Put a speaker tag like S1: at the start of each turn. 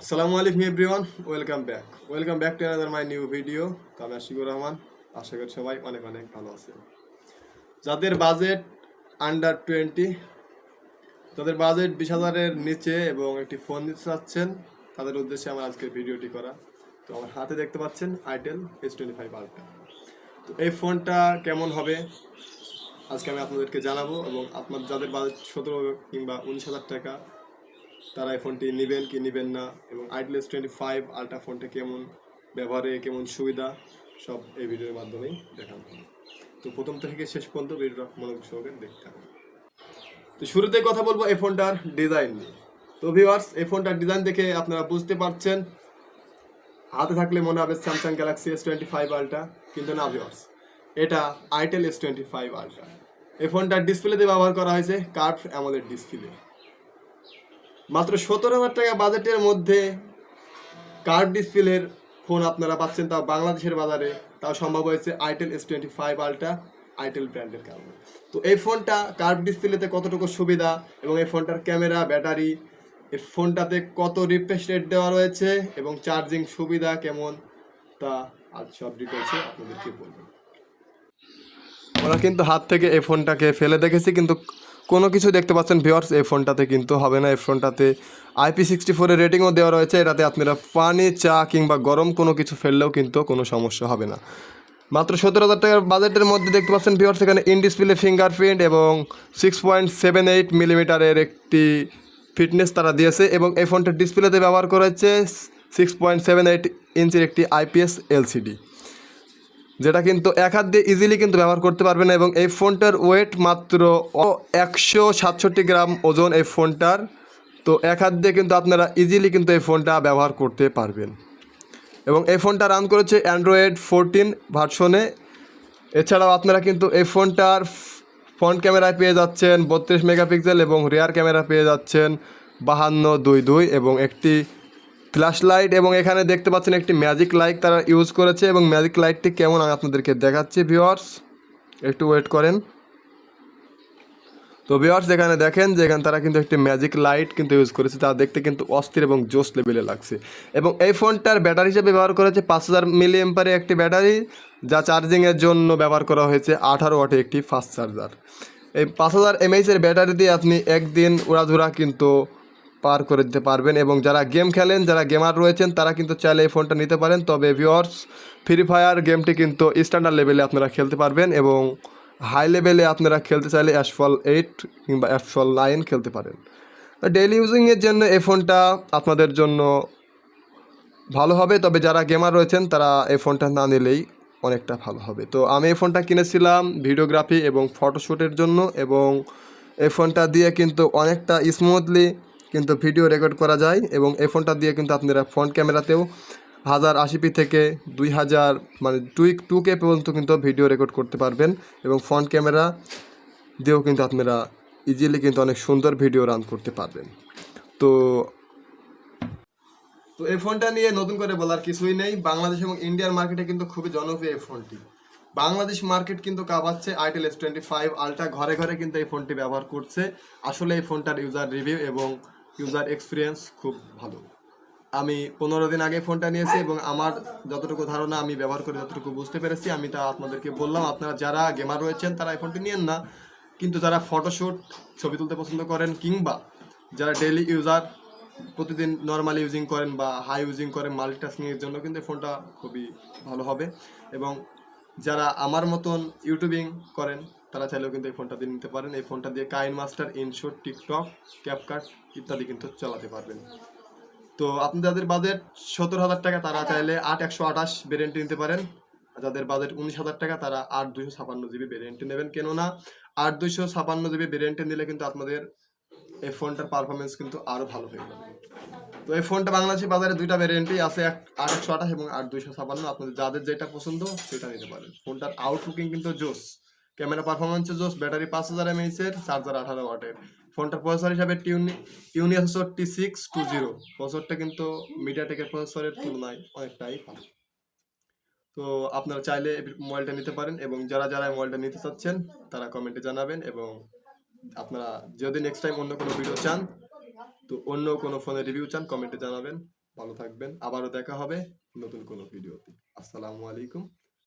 S1: আসসালামু আলাইকুম everyone, welcome back. Welcome back to another my new video আমি আশিকুর রহমান, আশা করি সবাই অনেক অনেক ভালো আছে যাদের বাজেট আন্ডার টোয়েন্টি যাদের বাজেট বিশ হাজারের নিচে এবং একটি ফোন নিতে চাচ্ছেন, তাদের উদ্দেশ্যে আমার আজকের ভিডিওটি করা। তো আমার হাতে দেখতে পাচ্ছেন itel S twenty five ultra তো এই ফোনটা কেমন হবে? আজকে আমি আপনাদেরকে জানাব এবং আপনার যাদের বাজেট সতেরো কিংবা উনিশ হাজার টাকা তারা এই ফোনটি নেবেন কি নেবেন না এবং আইডলেস টোয়েন্টি ফাইভ আলট্রা ফোনটা কেমন ব্যবহারে, কেমন সুবিধা, সব এই ভিডিওর মাধ্যমেই দেখানো তো প্রথম থেকে শেষ পর্যন্ত ভিডিওটা মনোযোগ সহকারে দেখতে হবে। তো শুরুতে কথা বলব এই ফোনটার ডিজাইন নিয়ে। তো ভিওয়ার্স এই ফোনটার ডিজাইন দেখে আপনারা বুঝতে পারছেন, হাতে থাকলে মনে হবে Samsung Galaxy S twenty five ultra কিন্তু না ভিওয়ার্স এটা itel S twenty five ultra এই ফোনটার ডিসপ্লেতে ব্যবহার করা হয়েছে কার্ভ অ্যামোলেড ডিসপ্লে মাত্র সতেরো হাজার টাকা বাজেটের মধ্যে কার্ড ডিসপ্লের ফোন আপনারা পাচ্ছেন তাও বাংলাদেশের বাজারে। তাও সম্ভব হয়েছে itel S twenty five ultra itel ব্র্যান্ডের কারণে তো এই ফোনটা কার্ভ ডিসপ্লেতে কতটুকু সুবিধা এবং এই ফোনটার ক্যামেরা ব্যাটারি এই ফোনটাতে কত রিফ্রেশ রেট দেওয়া রয়েছে এবং চার্জিং সুবিধা কেমন, তা আজ সব ডিটেলসে আপনাদেরকে বলব। ওরা কিন্তু হাত থেকে এই ফোনটাকে ফেলে দেখেছি, কিন্তু কোনো কিছু দেখতে পাচ্ছেন ভিওয়ার্স এই ফোনটাতে কিন্তু হবে না। এই ফোনটাতে আইপি সিক্সটি ফোরের রেটিংও দেওয়া রয়েছে। এটাতে আপনারা পানি, চা কিংবা গরম কোনো কিছু ফেললেও কিন্তু কোনো সমস্যা হবে না। মাত্র সতেরো হাজার টাকার বাজেটের মধ্যে দেখতে পাচ্ছেন ভিওয়ার্স এখানে ইন ডিসপ্লে ফিঙ্গারপ্রিন্ট এবং সিক্স পয়েন্ট সেভেন এইট মিলিমিটারের একটি ফিটনেস তারা দিয়েছে এবং এই ফোনটার ডিসপ্লেতে ব্যবহার করেছে সিক্স পয়েন্ট সেভেন এইট ইঞ্চির একটি আইপিএস এলসিডি যেটা কিন্তু এক হাত দিয়ে ইজিলি কিন্তু ব্যবহার করতে পারবেন এবং এই ফোনটার ওয়েট মাত্র একশো সাতষট্টি গ্রাম ওজন এই ফোনটার। তো এক হাত দিয়ে কিন্তু আপনারা ইজিলি কিন্তু এই ফোনটা ব্যবহার করতে পারবেন। এবং এই ফোনটা রান করেছে অ্যান্ড্রয়েড ফোরটিন ভার্সনে এছাড়াও আপনারা কিন্তু এই ফোনটার ফ্রন্ট ক্যামেরায় পেয়ে যাচ্ছেন বত্রিশ মেগাপিক্সেল এবং রিয়ার ক্যামেরা পেয়ে যাচ্ছেন বাহান্ন দুই দুই এবং একটি ফ্ল্যাশ লাইট এবং এখানে দেখতে পাচ্ছেন একটি ম্যাজিক লাইট তারা ইউজ করেছে এবং ম্যাজিক লাইটটি কেমন আমি আপনাদেরকে দেখাচ্ছি ভিওয়ার্স একটু ওয়েট করেন। তো ভিওয়ার্স এখানে দেখেন যে এখানে তারা কিন্তু একটি ম্যাজিক লাইট কিন্তু ইউজ করেছে তা দেখতে কিন্তু অস্থির এবং জোস লেভেলে লাগছে। এবং এই ফোনটার ব্যাটারি হিসেবে ব্যবহার করেছে পাঁচ হাজার মিলি এম্পারের একটি ব্যাটারি, যা চার্জিংয়ের জন্য ব্যবহার করা হয়েছে আঠারো ওয়াটে একটি ফাস্ট চার্জার। এই পাঁচ হাজার এমএইচের ব্যাটারি দিয়ে আপনি একদিন উড়াধুরা কিন্তু পার করে দিতে পারবেন এবং যারা গেম খেলেন, যারা গেমার রয়েছেন, তারা কিন্তু চাইলে এই ফোনটা নিতে পারেন। তবে ভিওয়ার্স ফ্রি ফায়ার গেমটি কিন্তু স্ট্যান্ডার্ড লেভেলে আপনারা খেলতে পারবেন এবং হাই লেভেলে আপনারা খেলতে চাইলে অ্যাশফল এইট কিংবা অ্যাশফল নাইন খেলতে পারেন। ডেইলি ইউজিংয়ের জন্য এই ফোনটা আপনাদের জন্য ভালো হবে। তবে যারা গেমার রয়েছেন, তারা এই ফোনটা না নিলেই অনেকটা ভালো হবে। তো আমি এই ফোনটা কিনেছিলাম ভিডিওগ্রাফি এবং ফটোশ্যুটের জন্য এবং এই ফোনটা দিয়ে কিন্তু অনেকটা স্মুথলি কিন্তু ভিডিও রেকর্ড করা যায় এবং এই ফোনটা দিয়ে কিন্তু আপনারা ফ্রন্ট ক্যামেরাতেও হাজার আশিপি থেকে দুই হাজার মানে টুই টু কে পর্যন্ত কিন্তু ভিডিও রেকর্ড করতে পারবেন এবং ফ্রন্ট ক্যামেরা দিয়েও কিন্তু আপনারা ইজিলি কিন্তু অনেক সুন্দর ভিডিও রান করতে পারবেন। তো তো এই ফোনটা নিয়ে নতুন করে বলার কিছুই নেই। বাংলাদেশ এবং ইন্ডিয়ার মার্কেটে কিন্তু খুবই জনপ্রিয় এই ফোনটি। বাংলাদেশ মার্কেট কিন্তু কাঁপাচ্ছে itel S twenty five ultra ঘরে ঘরে কিন্তু এই ফোনটি ব্যবহার করছে। আসলে এই ফোনটার ইউজার রিভিউ এবং ইউজার এক্সপিরিয়েন্স খুব ভালো। আমি পনেরো দিন আগে ফোনটা নিয়েছি এবং আমার যতটুকু ধারণা আমি ব্যবহার করে যতটুকু বুঝতে পেরেছি, আমি তা আপনাদেরকে বললাম। আপনারা যারা গেমার রয়েছেন, তারা এই ফোনটি নিয়েন না। কিন্তু যারা ফটোশ্যুট ছবি তুলতে পছন্দ করেন কিংবা যারা ডেইলি ইউজার প্রতিদিন নর্মালি ইউজিং করেন বা হাই ইউজিং করেন মাল্টিটাস্কিংয়ের জন্য কিন্তু ফোনটা খুবই ভালো হবে। এবং যারা আমার মতন ইউটিউবিং করেন তারা চাইলেও কিন্তু এই ফোনটা দিয়ে নিতে পারেন। এই ফোনটা দিয়ে কাইন মাস্টার, ইনশোর, টিকটক ক্যাপকাট ইত্যাদি কিন্তু চালাতে পারবেন। তো আপনি যাদের বাজেট সত্তর হাজার টাকা, তারা চাইলে আট একশো আঠাশ ভেরিয়েন্টটি নিতে পারেন। যাদের বাজেট উনিশ হাজার টাকা, তারা আট দুইশো ছাপান্ন জিবি ভেরিয়েন্টটি নেবেন। কেননা আট দুইশো ছাপান্ন জিবি ভেরিয়েন্টটি নিলে কিন্তু আপনাদের এই ফোনটার পারফরমেন্স কিন্তু আরও ভালো হয়ে যাবে। তো এই ফোনটা বাংলাদেশি বাজারে দুইটা ভ্যারিয়েন্টই আছে, এক আট একশো আঠাশ এবং আট দুইশো ছাপান্ন। আপনাদের যাদের যেটা পছন্দ, সেটা নিতে পারেন। ফোনটার আউটলুকিং কিন্তু জোস। ক্যামেরা পারফরমেন্স জোস, ব্যাটারি পাঁচ হাজার এমএইচ এর চার্জার আঠারো ওয়াটের। ফোনটার প্রসেসর হিসাবে টিউনি Unisoc T six two zero প্রসেসরটা কিন্তু মিডিয়াটেকের প্রসেসরের তুলনায় অনেকটাই ভালো। তো আপনারা চাইলে মোবাইলটা নিতে পারেন এবং যারা যারা মোবাইলটা নিতে চাচ্ছেন, তারা কমেন্টে জানাবেন এবং আপনারা যদি নেক্সট টাইম অন্য কোনো ভিডিও চান, তো অন্য কোনো ফোনের রিভিউ চান, কমেন্টে জানাবেন। ভালো থাকবেন। আবারও দেখা হবে নতুন কোনো ভিডিওতে আসসালামু আলাইকুম।